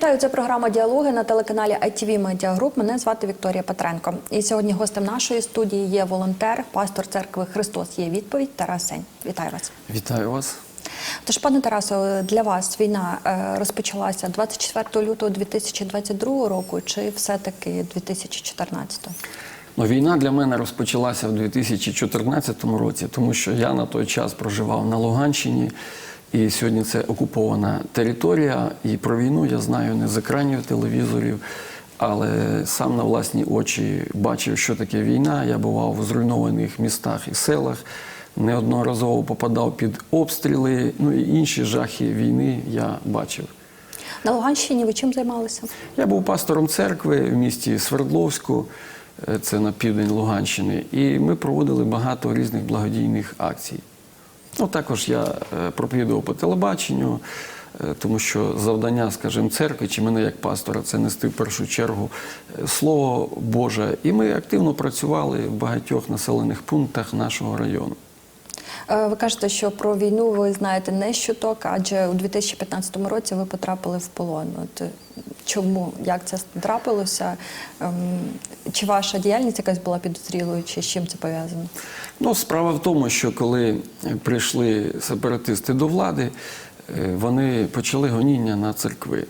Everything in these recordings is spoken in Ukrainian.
Вітаю, це програма Діалоги на телеканалі ITV Media Group. Мене звати Вікторія Петренко. І сьогодні гостем нашої студії є волонтер, пастор церкви Христос. Є відповідь Тарас Сень. Вітаю вас. Вітаю вас. Тож, пане Тарасо, для вас війна е, розпочалася 24 лютого 2022 року, чи все-таки 2014? Ну, війна для мене розпочалася в 2014 році, тому що я на той час проживав на Луганщині, і сьогодні це окупована територія. І про війну я знаю не з екранів телевізорів, але сам на власні очі бачив, що таке війна. Я бував в зруйнованих містах і селах, неодноразово попадав під обстріли. Ну і інші жахи війни я бачив. На Луганщині ви чим займалися? Я був пастором церкви в місті Свердловську, е, це на південь Луганщини, і ми проводили багато різних благодійних акцій. Ну, також я е, проповідував по телебаченню, е, тому що завдання, скажімо, церкви чи мене як пастора це нести в першу чергу е, Слово Боже. І ми активно працювали в багатьох населених пунктах нашого району. Ви кажете, що про війну ви знаєте не щуток, адже у 2015 році ви потрапили в полон. От чому як це трапилося? Ем, Чи ваша діяльність якась була підозрілою, чи з чим це пов'язано? Ну, справа в тому, що коли прийшли сепаратисти до влади, е, вони почали гоніння на церкви.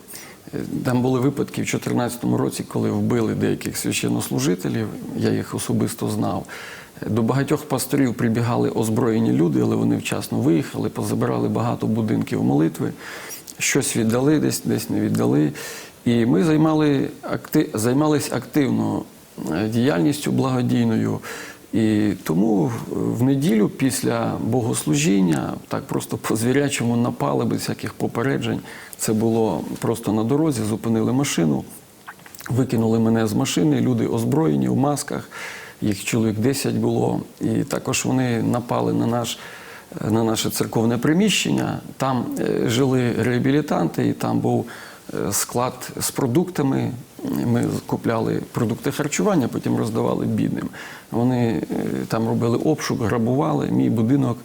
Е, Там були випадки в 2014 році, коли вбили деяких священнослужителів, я їх особисто знав. До багатьох пасторів прибігали озброєні люди, але вони вчасно виїхали, позабирали багато будинків молитви, щось віддали, десь десь не віддали. І ми займали, акти, займались активно е, діяльністю благодійною. І тому в неділю після богослужіння так просто по звірячому напали без всяких попереджень. Це було просто на дорозі, зупинили машину, викинули мене з машини, люди озброєні в масках, їх чоловік 10 було. І також вони напали на наш. На наше церковне приміщення, там е, жили реабілітанти, і там був склад з продуктами. Ми купляли продукти харчування, потім роздавали бідним. Вони е, там робили обшук, грабували. Мій будинок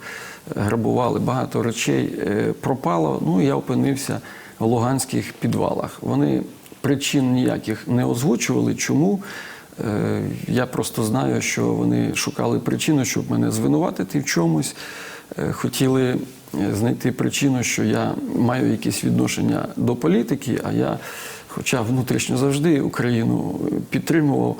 е, грабували, багато речей е, пропало. Ну я опинився в луганських підвалах. Вони причин ніяких не озвучували. Чому? Е, Я просто знаю, що вони шукали причину, щоб мене звинуватити в чомусь. Е, Хотіли е, знайти причину, що я маю якесь відношення до політики, а я, хоча внутрішньо завжди Україну підтримував,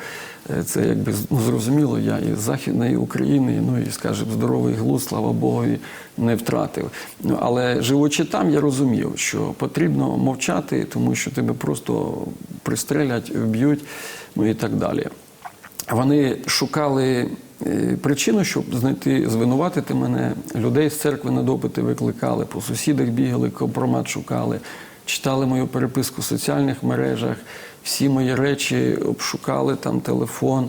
е, це якби ну, зрозуміло, я із Західної України, ну і, скажімо, здоровий глузд, слава Богові, не втратив. Ну, але живучи там, я розумів, що потрібно мовчати, тому що тебе просто пристрелять, вб'ють, ну і так далі. Вони шукали е, причину, щоб знайти, звинуватити мене. Людей з церкви на допити викликали, по сусідах бігали, компромат шукали, читали мою переписку в соціальних мережах, всі мої речі обшукали, там телефон,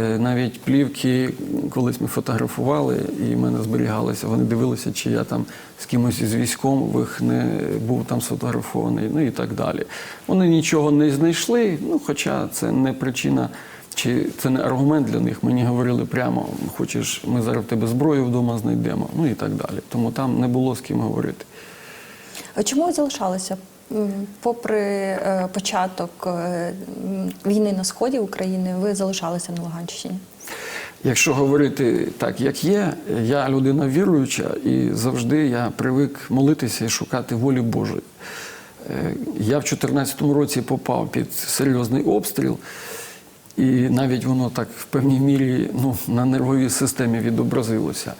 е, навіть плівки, колись ми фотографували, і в мене зберігалися. Вони дивилися, чи я там з кимось із військових не був там сфотографований, ну і так далі. Вони нічого не знайшли, ну хоча це не причина. Чи це не аргумент для них? Мені говорили прямо, хочеш, ми зараз в тебе зброю вдома знайдемо, ну і так далі. Тому там не було з ким говорити. А чому ви залишалися? Попри е, початок е, війни на сході України, ви залишалися на Луганщині. Якщо говорити так, як є, я людина віруюча, і завжди я привик молитися і шукати волі Божої. Е, Я в 2014 році попав під серйозний обстріл, і навіть воно так в певній мірі ну, на нервовій системі відобразилося.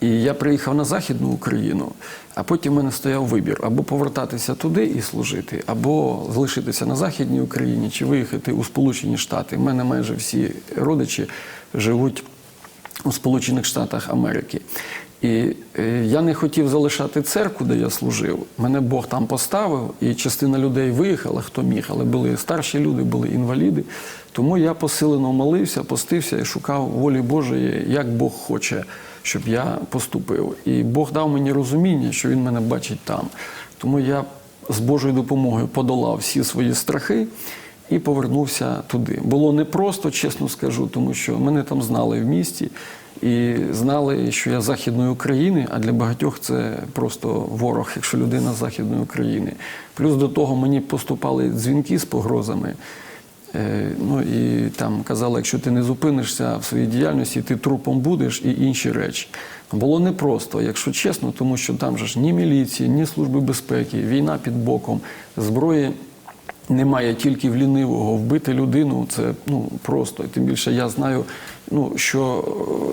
І я приїхав на Західну Україну, а потім в мене стояв вибір або повертатися туди і служити, або залишитися на Західній Україні, чи виїхати у Сполучені Штати. У мене майже всі родичі живуть у Сполучених Штатах Америки. І е, я не хотів залишати церкву, де я служив. Мене Бог там поставив, і частина людей виїхала, хто міг, але були старші люди, були інваліди. Тому я посилено молився, постився і шукав волі Божої, як Бог хоче, щоб я поступив. І Бог дав мені розуміння, що Він мене бачить там. Тому я з Божою допомогою подолав всі свої страхи і повернувся туди. Було непросто, чесно скажу, тому що мене там знали в місті і знали, що я Західної України, а для багатьох це просто ворог, якщо людина з Західної України. Плюс до того мені поступали дзвінки з погрозами. Е, Ну і там казали, якщо ти не зупинишся в своїй діяльності, ти трупом будеш і інші речі. Було непросто, якщо чесно, тому що там же ж ні міліції, ні служби безпеки, війна під боком, зброї немає тільки в лінивого. Вбити людину це ну просто. І тим більше я знаю, ну що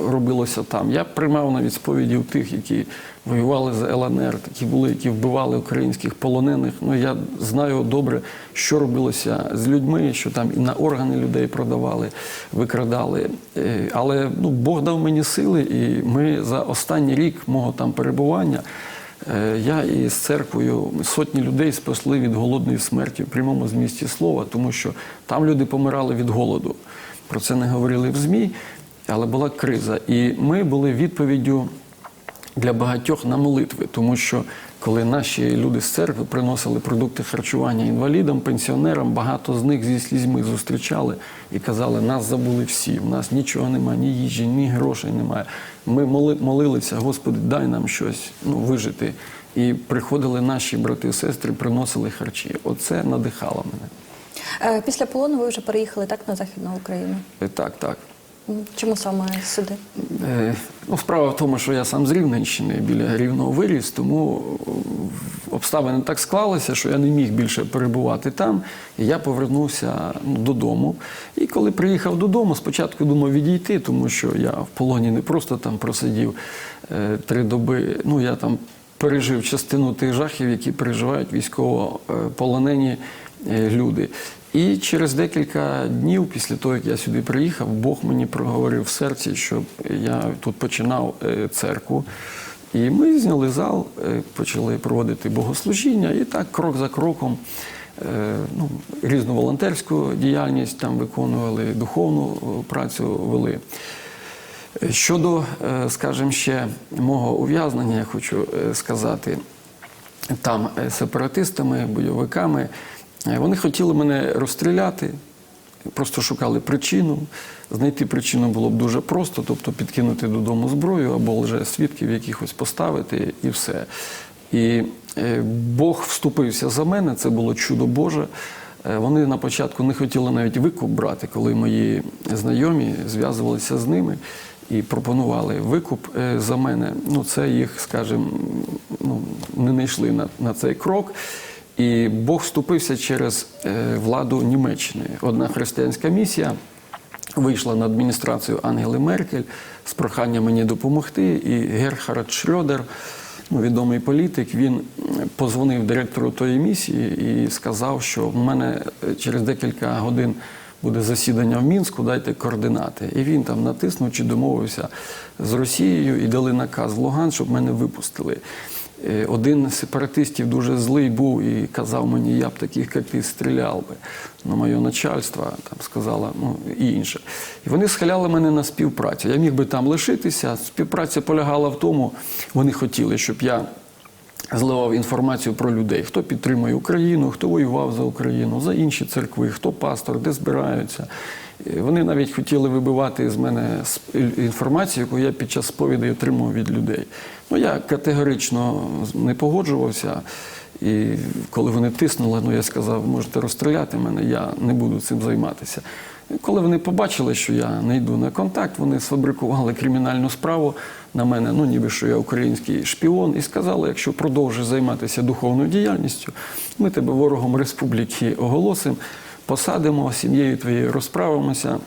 е, робилося там. Я приймав навіть сповіді у тих, які воювали за ЛНР, такі були, які вбивали українських полонених. Ну я знаю добре, що робилося з людьми, що там і на органи людей продавали, викрадали. Е, Але ну Бог дав мені сили, і ми за останній рік мого там перебування. Е, Я із церквою сотні людей спасли від голодної смерті в прямому змісті слова, тому що там люди помирали від голоду. Про це не говорили в ЗМІ, але була криза. І ми були відповіддю для багатьох на молитви, тому що коли наші люди з церкви приносили продукти харчування інвалідам, пенсіонерам, багато з них зі слізьми зустрічали і казали, нас забули всі, в нас нічого немає, ні їжі, ні грошей немає. Ми моли- молилися, Господи, дай нам щось ну, вижити. І приходили наші брати і сестри, приносили харчі. Оце надихало мене. Е, Після полону ви вже переїхали так на Західну Україну. Е, Так, так. Чому саме сюди? Е, Ну, справа в тому, що я сам з Рівненщини біля Рівного виріс, тому е, обставини так склалися, що я не міг більше перебувати там. І я повернувся ну, додому. І коли приїхав додому, спочатку думав відійти, тому що я в полоні не просто там просидів е, три доби. Ну, я там пережив частину тих жахів, які переживають військовополонені люди. І через декілька днів, після того, як я сюди приїхав, Бог мені проговорив в серці, щоб я тут починав е, церкву. І ми зняли зал, е, почали проводити богослужіння, і так крок за кроком е, ну, різну волонтерську діяльність там виконували, духовну працю вели. Щодо, скажімо, ще мого ув'язнення, я хочу сказати, там сепаратистами, бойовиками, вони хотіли мене розстріляти, просто шукали причину. Знайти причину було б дуже просто, тобто підкинути додому зброю або вже свідків якихось поставити і все. І е, Бог вступився за мене, це було чудо Боже. Е, Вони на початку не хотіли навіть викуп брати, коли мої знайомі зв'язувалися з ними і пропонували викуп е, за мене. Ну, це їх, скажімо, ну, не не йшли на, на цей крок. І Бог вступився через е, владу Німеччини. Одна християнська місія вийшла на адміністрацію Ангели Меркель з проханням мені допомогти. І Герхард Шрёдер, ну, відомий політик, він позвонив директору тої місії і сказав, що в мене е, через декілька годин буде засідання в Мінську, дайте координати. І він там натиснув чи домовився з Росією і дали наказ в Луган, щоб мене випустили. Е, Один з сепаратистів дуже злий був і казав мені, я б таких, як стріляв би. Ну, моє начальство там сказала, ну і інше. І вони схиляли мене на співпрацю. Я міг би там лишитися. Співпраця полягала в тому, вони хотіли, щоб я зливав інформацію про людей, хто підтримує Україну, хто воював за Україну, за інші церкви, хто пастор, де збираються. Е, Вони навіть хотіли вибивати з мене інформацію, яку я під час сповідей отримував від людей. Ну я категорично не погоджувався. І коли вони тиснули, ну я сказав, можете розстріляти мене, я не буду цим займатися. Коли вони побачили, що я не йду на контакт, вони сфабрикували кримінальну справу на мене, ну ніби що я український шпіон, і сказали, якщо продовжиш займатися духовною діяльністю, ми тебе ворогом республіки оголосимо, посадимо, сім'єю твоєю розправимося,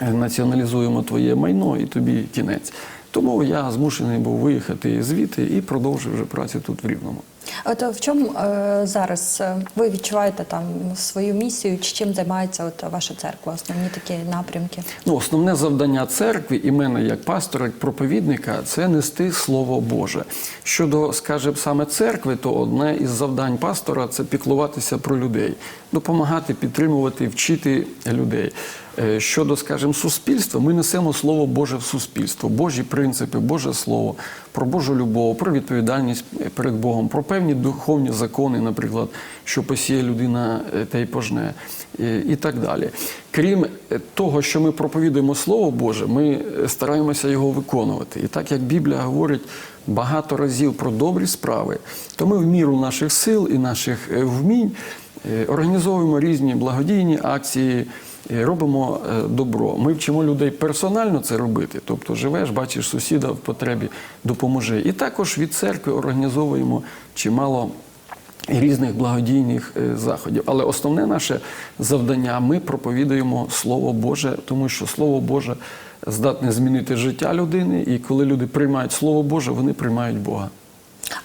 націоналізуємо твоє майно і тобі кінець. Тому я змушений був виїхати звідти і продовжив вже працю тут в Рівному. От в чому е, зараз е, ви відчуваєте там свою місію, чи чим займається от ваша церква? Основні такі напрямки? Ну, основне завдання церкви і мене як пастора, як проповідника це нести Слово Боже. Щодо, скажімо, саме церкви, то одне із завдань пастора це піклуватися про людей. допомагати, підтримувати, вчити людей. Е, Щодо, скажімо, суспільства, ми несемо слово Боже в суспільство, Божі принципи, Боже Слово, про Божу любов, про відповідальність перед Богом, про певні духовні закони, наприклад, що посіє людина, те й пожне, е, і так далі. Крім е, того, що ми проповідуємо Слово Боже, ми е, стараємося його виконувати. І так як Біблія говорить багато разів про добрі справи, то ми в міру наших сил і наших вмінь організовуємо різні благодійні акції. Робимо е, добро. Ми вчимо людей персонально це робити. Тобто живеш, бачиш сусіда в потребі, допоможи. І також від церкви організовуємо чимало різних благодійних е, заходів. Але основне наше завдання ми проповідуємо Слово Боже, тому що Слово Боже здатне змінити життя людини, і коли люди приймають Слово Боже, вони приймають Бога.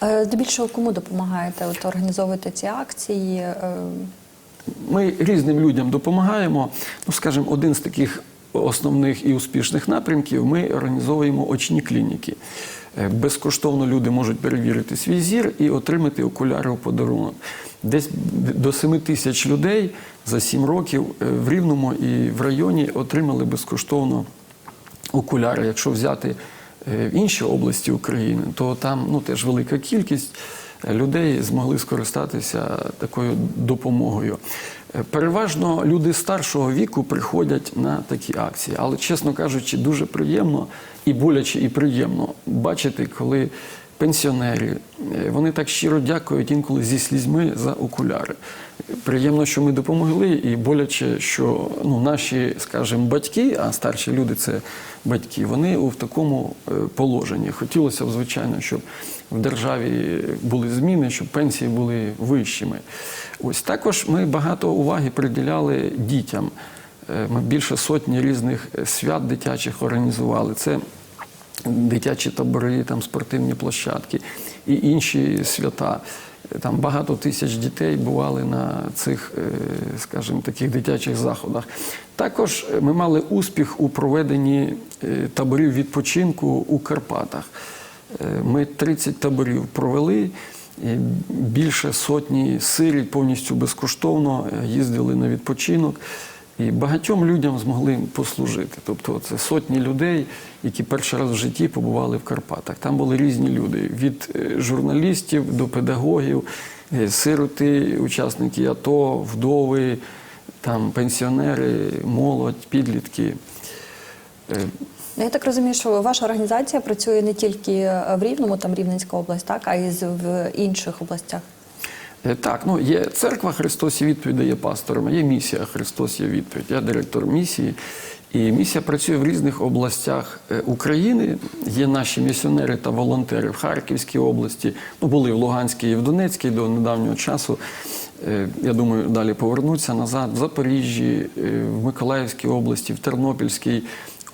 Е, Здебільшого кому допомагаєте от, організовувати ці акції? Ми різним людям допомагаємо. Ну, скажімо, один з таких основних і успішних напрямків ми організовуємо очні клініки. Е, Безкоштовно люди можуть перевірити свій зір і отримати окуляри у подарунок. Десь до 7 тисяч людей за 7 років е, в Рівному і в районі отримали безкоштовно окуляри. Якщо взяти е, інші області України, то там ну, теж велика кількість людей змогли скористатися такою допомогою. Е, Переважно люди старшого віку приходять на такі акції, але, чесно кажучи, дуже приємно і боляче, і приємно бачити, коли пенсіонери, е, вони так щиро дякують інколи зі слізьми за окуляри. Приємно, що ми допомогли, і боляче, що ну, наші, скажімо, батьки, а старші люди це батьки, вони в такому е, положенні. Хотілося б, звичайно, щоб в державі були зміни, щоб пенсії були вищими. Ось також ми багато уваги приділяли дітям. Е, Ми більше сотні різних свят дитячих організували. Це дитячі табори, там спортивні площадки і інші свята. Там багато тисяч дітей бували на цих, е, скажімо, таких дитячих заходах. Також е, ми мали успіх у проведенні е, таборів відпочинку у Карпатах. Ми 30 таборів провели. Більше сотні сирій повністю безкоштовно їздили на відпочинок. І багатьом людям змогли послужити. Тобто це сотні людей, які перший раз в житті побували в Карпатах. Там були різні люди: від е, журналістів до педагогів, е, сироти, учасники АТО, вдови, там пенсіонери, молодь, підлітки. Е, Ну, Я так розумію, що ваша організація працює не тільки в Рівному, там Рівненська область, так, а й в інших областях. Е, Так, ну є церква Христос є відповідь дає пасторам, є місія Христос є відповідь. Я директор місії. І місія працює в різних областях е, України. Є наші місіонери та волонтери в Харківській області, ну були в Луганській і в Донецькій до недавнього часу. Е, Я думаю, далі повернуться назад в Запоріжжі, в Миколаївській області, в Тернопільській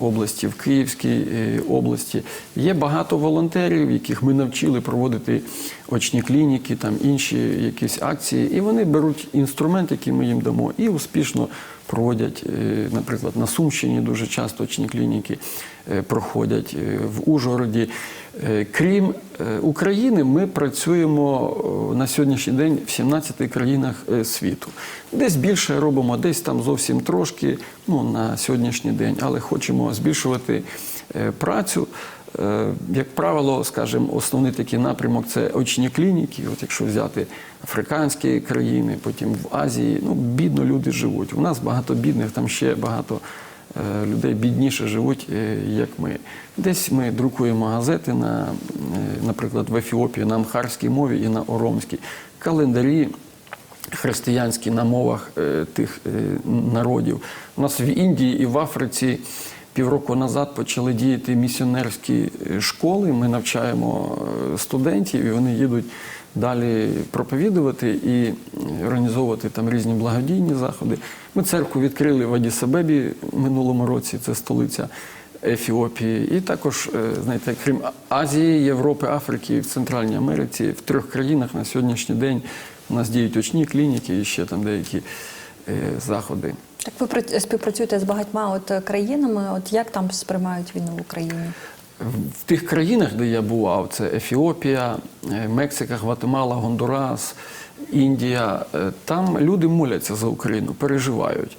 області, в Київській е, області. Є багато волонтерів, яких ми навчили проводити очні клініки, там інші якісь акції, і вони беруть інструмент, який ми їм дамо, і успішно проводять, е, наприклад, на Сумщині дуже часто очні клініки е, проходять е, в Ужгороді. Крім України, ми працюємо на сьогоднішній день в 17 країнах світу. Десь більше робимо, десь там зовсім трошки ну, на сьогоднішній день, але хочемо збільшувати працю. Е, Як правило, скажімо, основний такий напрямок це очні клініки. От якщо взяти африканські країни, потім в Азії, ну бідно люди живуть. У нас багато бідних, там ще багато е, людей бідніше живуть, е, як ми. Десь ми друкуємо газети на, наприклад, в Ефіопії на амхарській мові і на оромській, календарі християнські на мовах тих народів. У нас в Індії і в Африці півроку назад почали діяти місіонерські е, школи. Ми навчаємо е, студентів, і вони їдуть далі проповідувати і е, організовувати там різні благодійні заходи. Ми церкву відкрили в Адісабебі минулому році, це столиця. Ефіопії, і також, знаєте, крім Азії, Європи, Африки і в Центральній Америці, в трьох країнах на сьогоднішній день у нас діють очні клініки і ще там деякі заходи. Так ви пра- співпрацюєте з багатьма от е, країнами. От як там сприймають війну в Україні? в тих країнах, де я бував, це Ефіопія, е, Мексика, Гватемала, Гондурас, Індія, е, там люди моляться за Україну, переживають.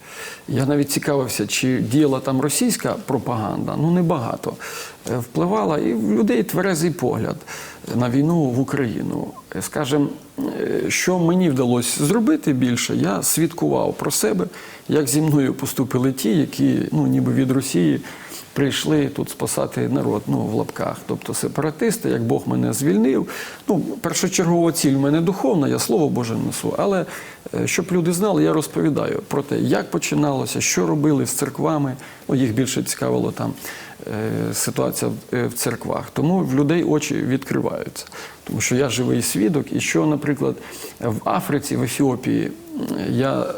Я навіть цікавився, чи діяла там російська пропаганда, ну небагато. Е, Впливала і в людей тверезий погляд на війну в Україну. Е, Скажем, що мені вдалося зробити більше, я свідкував про себе, як зі мною поступили ті, які ну, ніби від Росії прийшли тут спасати народ ну, в лапках. Тобто сепаратисти, як Бог мене звільнив. Ну, першочергова ціль в мене духовна, я слово Боже несу. Але е, щоб люди знали, я розповідаю про те, як починалося, що робили з церквами. Ну, їх більше цікавило там е, ситуація в, е, церквах. Тому в людей очі відкриваються. Тому що я живий свідок, і що, наприклад, в Африці, в Ефіопії, я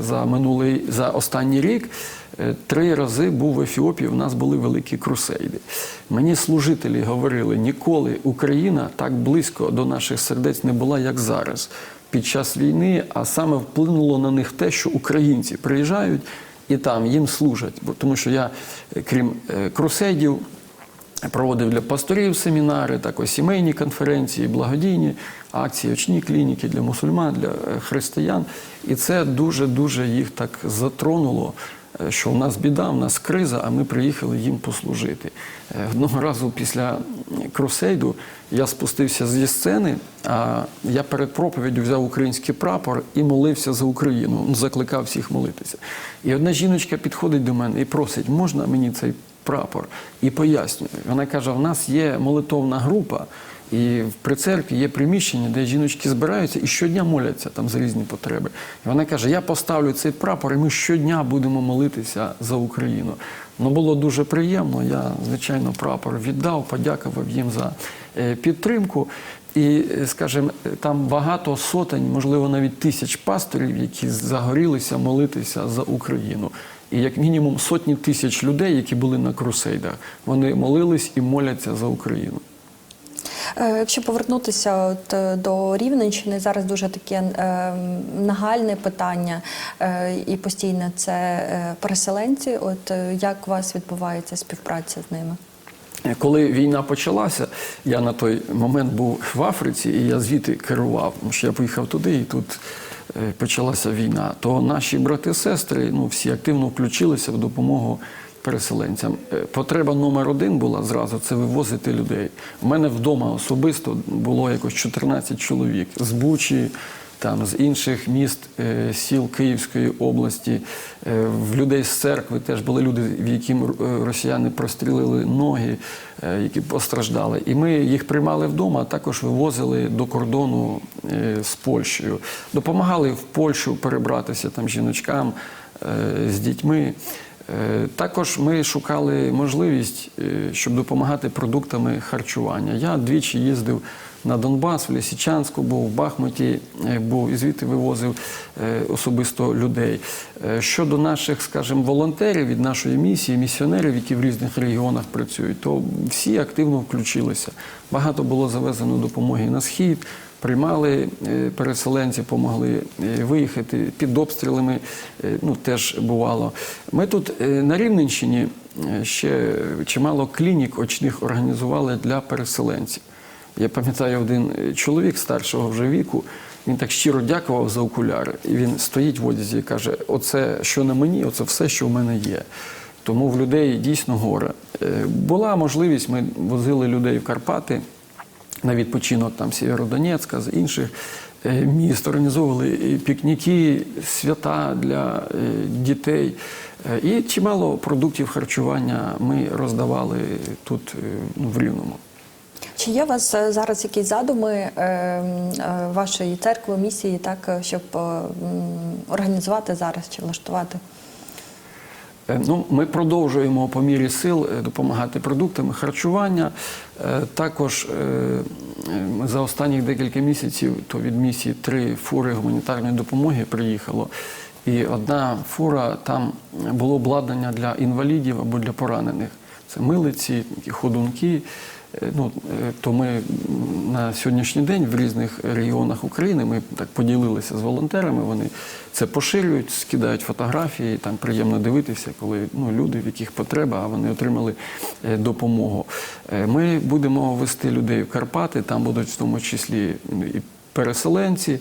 за минулий за останній рік три рази був в Ефіопії. У нас були великі крусейди. Мені служителі говорили, ніколи Україна так близько до наших сердець не була, як зараз. Під час війни, а саме вплинуло на них те, що українці приїжджають і там їм служать. Бо тому що я, е, крім е, крусейдів, проводив для пасторів семінари, також сімейні конференції, благодійні акції, очні клініки для мусульман, для е, християн. І це дуже-дуже їх так затронуло, е, що в нас біда, в нас криза, а ми приїхали їм послужити. Е, Одного разу після крусейду я спустився зі сцени, а я перед проповіддю взяв український прапор і молився за Україну, ну, закликав всіх молитися. І одна жіночка підходить до мене і просить, можна мені цей прапор і пояснює. Вона каже: в нас є молитовна група, і при церкві є приміщення, де жіночки збираються і щодня моляться там за різні потреби. І вона каже: Я поставлю цей прапор, і ми щодня будемо молитися за Україну. Ну було дуже приємно. Я, звичайно, прапор віддав, подякував їм за е, підтримку. І, е, скажімо, там багато сотень, можливо, навіть тисяч пасторів, які загорілися молитися за Україну. І як мінімум сотні тисяч людей, які були на крусейдах, вони молились і моляться за Україну. Е, Якщо повернутися от е, до Рівненщини, зараз дуже таке е, нагальне питання е, і постійне це переселенці. От як у вас відбувається співпраця з ними? Коли війна почалася, я на той момент був в Африці, і я звідти керував, тому що я поїхав туди, і тут почалася війна. То наші брати-сестри ну, всі активно включилися в допомогу переселенцям. Е, Потреба номер один була зразу це вивозити людей. У мене вдома особисто було якось 14 чоловік з Бучі. Там з інших міст, е, сіл Київської області, Е, в людей з церкви теж були люди, в яким росіяни прострілили ноги, які постраждали. І ми їх приймали вдома, а також вивозили до кордону з Польщею. Допомагали в Польщу перебратися там жіночкам з дітьми. Е, Також ми шукали можливість, е, щоб допомагати продуктами харчування. Я двічі їздив на Донбас, в Лісічанську, був в Бахмуті, е, був і звідти вивозив особисто людей. Щодо наших, скажімо, волонтерів від нашої місії, місіонерів, які в різних регіонах працюють, то всі активно включилися. Багато було завезено допомоги на схід. Приймали е, переселенців, допомогли е, виїхати під обстрілами. е, Ну теж бувало. Ми тут на Рівненщині ще чимало клінік очних організували для переселенців. Я пам'ятаю один чоловік старшого вже віку. Він так щиро дякував за окуляри. І він стоїть в одязі і каже: Оце що на мені, оце все, що в мене є. Тому в людей дійсно горе. Була можливість, ми возили людей в Карпати на відпочинок там Сєвєродонецька, з інших е, міст, організовували пікніки, свята для е, дітей. Е, І чимало продуктів харчування ми роздавали тут е, ну, в Рівному. Чи є у вас е, зараз якісь задуми е, е, вашої церкви, місії, так е, щоб е, організувати зараз чи влаштувати? Е, Ну, ми продовжуємо по мірі сил е, допомагати продуктами харчування. Е, Також за останні декілька місяців то від місії три фури гуманітарної допомоги приїхало. І одна фура там було обладнання для інвалідів або для поранених. це милиці, ходунки. Е, Ну, е, то ми на сьогоднішній день в різних регіонах України ми так поділилися з волонтерами. Вони це поширюють, скидають фотографії. Там приємно дивитися, коли ну, люди, в яких потреба, а вони отримали е, допомогу. Ми будемо вести людей в Карпати, там будуть в тому числі ну, і переселенці.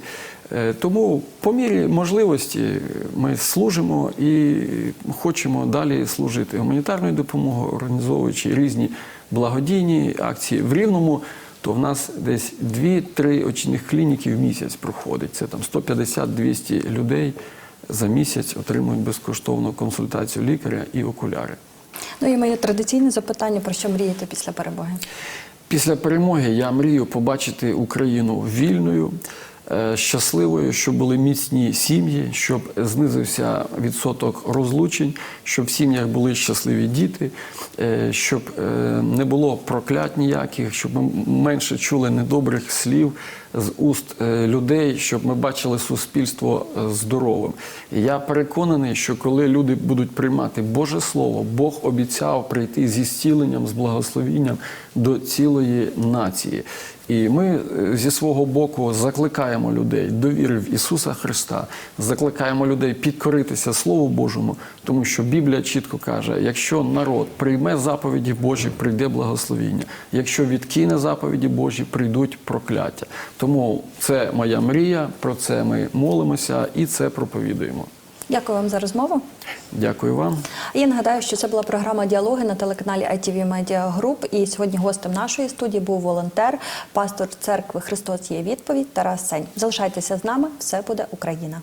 Тому по мірі можливості ми служимо і хочемо далі служити гуманітарною допомогою, організовуючи різні благодійні акції в Рівному. То в нас десь 2-3 очних клініки в місяць проходить. Це там 150-200 людей за місяць отримують безкоштовну консультацію лікаря і окуляри. Ну і моє традиційне запитання: про що мрієте після перемоги? Після перемоги я мрію побачити Україну вільною, щасливою, щоб були міцні сім'ї, щоб знизився відсоток розлучень, щоб в сім'ях були щасливі діти, е, щоб е, не було проклять ніяких, щоб ми менше чули недобрих слів з уст е, людей, щоб ми бачили суспільство е, здоровим. Я переконаний, що коли люди будуть приймати Боже Слово, Бог обіцяв прийти зі зціленням, з благословінням до цілої нації. І ми е, зі свого боку закликаємо людей до віри в Ісуса Христа, закликаємо людей підкоритися Слову Божому, тому що Біблія чітко каже: якщо народ прийме заповіді Божі, прийде благословіння. Якщо відкине заповіді Божі, прийдуть прокляття. Тому це моя мрія, про це ми молимося і це проповідуємо. Дякую вам за розмову. Дякую вам. Я нагадаю, що це була програма Діалоги на телеканалі ITV Media Group. І сьогодні гостем нашої студії був волонтер, пастор церкви Христос є відповідь Тарас Сень. Залишайтеся з нами, все буде Україна.